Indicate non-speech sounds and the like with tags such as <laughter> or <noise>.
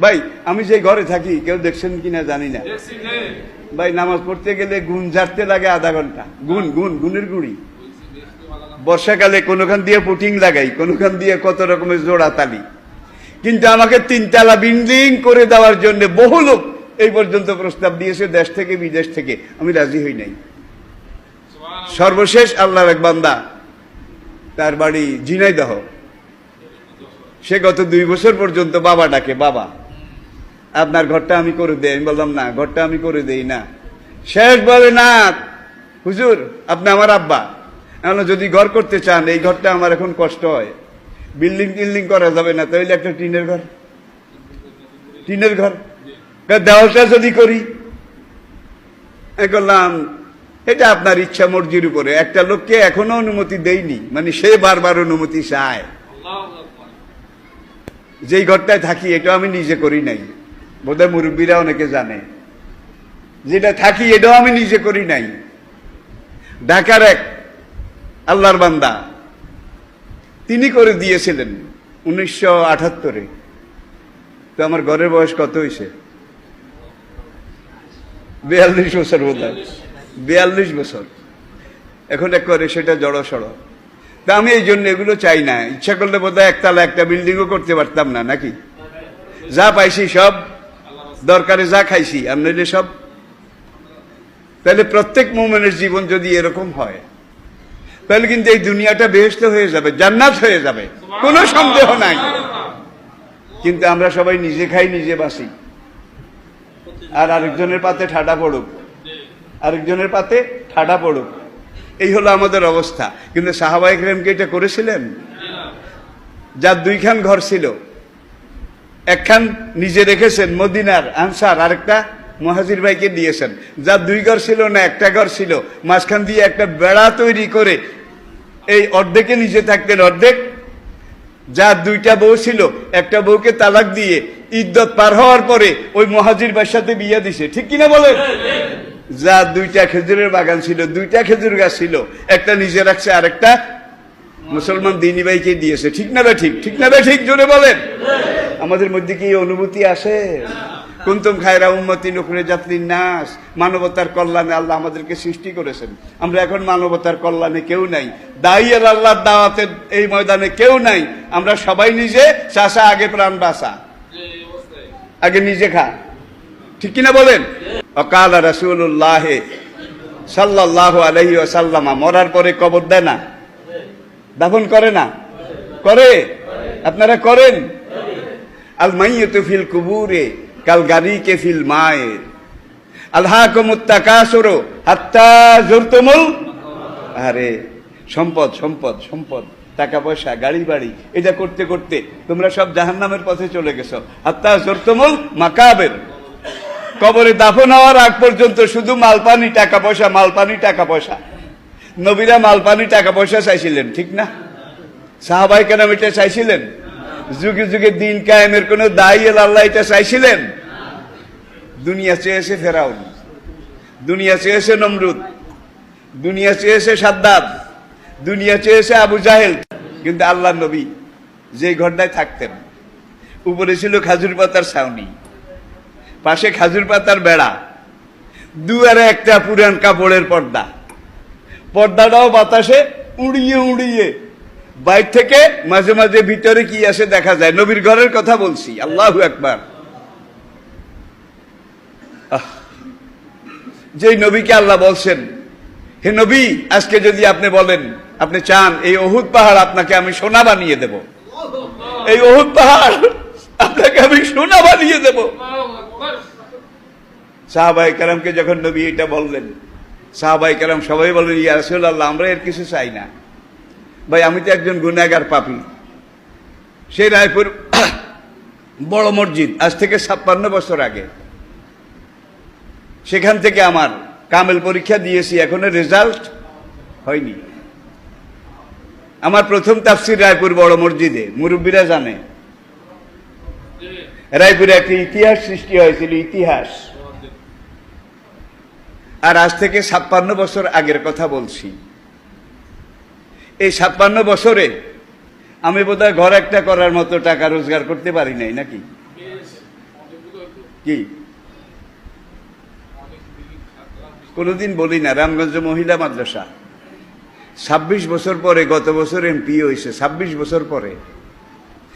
ভাই আমি যে ঘরে থাকি কেউ দেখছেন কিনা জানি না। ভাই নামাজ পড়তে গেলে গুণ ঝাড়তে লাগে আধা ঘণ্টা। গুণ গুণ গুণের গুড়ি। বর্ষাকালে কোনোখান দিয়ে পুটিং লাগাই কোনোখান দিয়ে কত রকমের জোড়া তালি। কিন্তু আমাকে তিনতলা বিল্ডিং করে দেওয়ার জন্য বহু লোক এই পর্যন্ত প্রস্তাব দিয়েছে দেশ থেকে বিদেশ থেকে। আমি রাজি হই নাই। সর্বশেষ আল্লাহর এক বান্দা তার বাড়ি ঝিনাইদহ। সে গত দুই বছর পর্যন্ত বাবা ডাকে বাবা। আপনার ঘরটা আমি করে দেই। আমি বললাম না ঘরটা আমি করে দেই না। শেষ বলে না হুজুর আপনি আমার আব্বা। এখন যদি ঘর করতে চান এই ঘরটা আমার এখন কষ্ট হয়। বিল্ডিং টিল্ডিং করা যাবে না তাহলে একটা টিনের ঘর। টিনের ঘর? দেওয়ালটা যদি করি? করলাম এটা আপনার ইচ্ছা মর্জির উপরে। একটা লোককে এখনও অনুমতি দেয়নি মানে সে বারবার অনুমতি চায়। যেই ঘরটায় থাকি এটা আমি নিজে করি নাই। বোধহয় মুরব্বীরা অনেকে জানে। যেটা থাকি, এটাও আমি নিজে করি নাই। ঢাকার এক আল্লাহর বান্দা, তিনি করে দিয়েছিলেন উনিশশো আঠাত্তরে তো আমার ঘরের বয়স কত হয়েছে বিয়াল্লিশ বছর বোধ বিয়াল্লিশ বছর। এখন এক করে সেটা জড়ো সড়ো তা আমি এই জন্য এগুলো চাই না। ইচ্ছা করলে বোধহয় একতলা একটা বিল্ডিংও করতে পারতাম না, নাকি? যা পাইছি সব দরকারে যা খাইছি আপনাদের সব। তাহলে প্রত্যেক মোমেনের জীবন যদি এরকম হয় তাহলে কিন্তু এই দুনিয়াটা বেহেস্ত হয়ে যাবে জান্নাত হয়ে যাবে। কোনো সন্দেহ নাই। কিন্তু আমরা সবাই নিজে খাই নিজে বাসি আর আরেকজনের পাতে ঠাডা পড়ুক। আরেকজনের পাতে ঠাডা পড়ুক। এই হলো আমাদের অবস্থা। কিন্তু সাহাবাহিক রেমকে এটা করেছিলেন? যার দুইখান ঘর ছিল একখান নিজে রেখেছেন মদিনার আনসার, আরেকটা মহাজির ভাইকে দিয়েছেন। যার দুই ঘর ছিল না, একটা ঘর ছিল। মাঝখান দিয়ে একটা বেড়া তৈরি করে এই অর্ধেকে নিজে থাকতেন অর্ধেক। যার দুইটা বউ ছিল, একটা বউকে তালাক দিয়ে ইদ্যত পার হওয়ার পরে ওই মহাজির ভাইয়ের সাথে বিয়ে দিছে। ঠিক কিনা বলেন? যা দুইটা খেজুরের বাগান ছিল, দুইটা খেজুর গাছ ছিল, একটা নিজে রাখছে, আরেকটা মুসলমান দিনী ভাইকে দিয়েছে। ঠিক না বে ঠিক? ঠিক না বে ঠিক? জোরে বলেন। আমাদের মধ্যে কি অনুভূতি আসে? কুন্তম খায়রা উম্মতি নুকরে যাত্রীর নাস। মানবতার কল্যাণে আল্লাহ আমাদেরকে সৃষ্টি করেছেন। আমরা এখন মানবতার কল্যাণে কেউ নাই। দাইয়ের আল্লাহর দাওয়াতের এই ময়দানে কেউ নাই। আমরা সবাই নিজে চাষা আগে প্রাণ বাসা আগে নিজে খা। ঠিক কিনা বলেন? অকাল রাসুল্লাহ সাল্লাহ আলহি সাল্লামা মরার পরে কবর দেয় না? দাফন করে না? করে? আপনারা করেন? আল মাইয়তু ফিল কুবুরে, কাল গারিকে ফিল মায়ে। আল্লাহকুমুত্তাকাসুরু হাত্তা জুরতুমুল। আরে, সম্পদ সম্পদ সম্পদ, টাকা পয়সা, গাড়ি বাড়ি, এটা করতে করতে তোমরা সব জাহান্নামের পথে চলে গেছো। হাত্তা জুরতুমুল মাকাবের। কবরে দাফন হওয়ার আগ পর্যন্ত শুধু মালপানি টাকা পয়সা, মালপানি টাকা পয়সা। নবীরা মালপানি টাকা পয়সা চাইছিলেন, ঠিক না? সাহাবাই কেন এটা চাইছিলেন। যুগে যুগে দিন কায়েমের কোন দায়ী আল্লাহ এটা চাইছিলেন? দুনিয়া চেয়েছে ফেরাউন, দুনিয়া চেয়েছে নমরুদ, দুনিয়া চেয়েছে সাদ্দাদ দুনিয়া চেয়েছে আবু জাহেল। কিন্তু আল্লাহ নবী যে ঘরটায় থাকতেন, উপরে ছিল খাজুর পাতার ছাউনি, পাশে খাজুর পাতার বেড়া দুয়ারে একটা পুরান কাপড়ের পর্দা। পর্দাটাও বাতাসে উড়িয়ে উড়িয়ে বাইর থেকে মাঝে মাঝে ভিতরে কি আসে দেখা যায়। নবীর ঘরের কথা বলছি। আল্লাহ একবার যেই নবীকে আল্লাহ বলছেন, হে নবী, আজকে যদি আপনি বলেন, আপনি চান, এই অহুদ পাহাড় আপনাকে আমি সোনা বানিয়ে দেব। এই অহুদ পাহাড় আপনাকে আমি সোনা বানিয়ে দেব। আল্লাহু সাহাবাই কালামকে যখন নবী এটা বললেন সাহাবাই কালাম সবাই বললেন, ইয়া রাসূলুল্লাহ, আমরা এর কিছু চাই না। ভাই, আমি তো একজন গুনাহগার পাপী। সেই রায়পুর <coughs> বড় মসজিদ, আজ থেকে ছাপ্পান্ন বছর আগে। সেখান থেকে আমার কামেল পরীক্ষা দিয়েছি, এখনও রেজাল্ট হয়নি। আমার প্রথম তাফসির রায়পুর বড় মসজিদে, মুরব্বীরা জানে। রায়পুরে একটি ইতিহাস সৃষ্টি হয়েছিল, ইতিহাস। আর আজ থেকে ছাপ্পান্ন বছর আগের কথা বলছি। এই ছাপ্পান্ন বছরে আমি বোধহয় ঘর একটা করার মতো টাকা রোজগার করতে পারি নাই, নাকি? কি? কোনোদিন বলি না, রামগঞ্জ মহিলা মাদ্রাসা। ছাব্বিশ বছর পরে, গত বছর এমপি হয়েছে, ছাব্বিশ বছর পরে।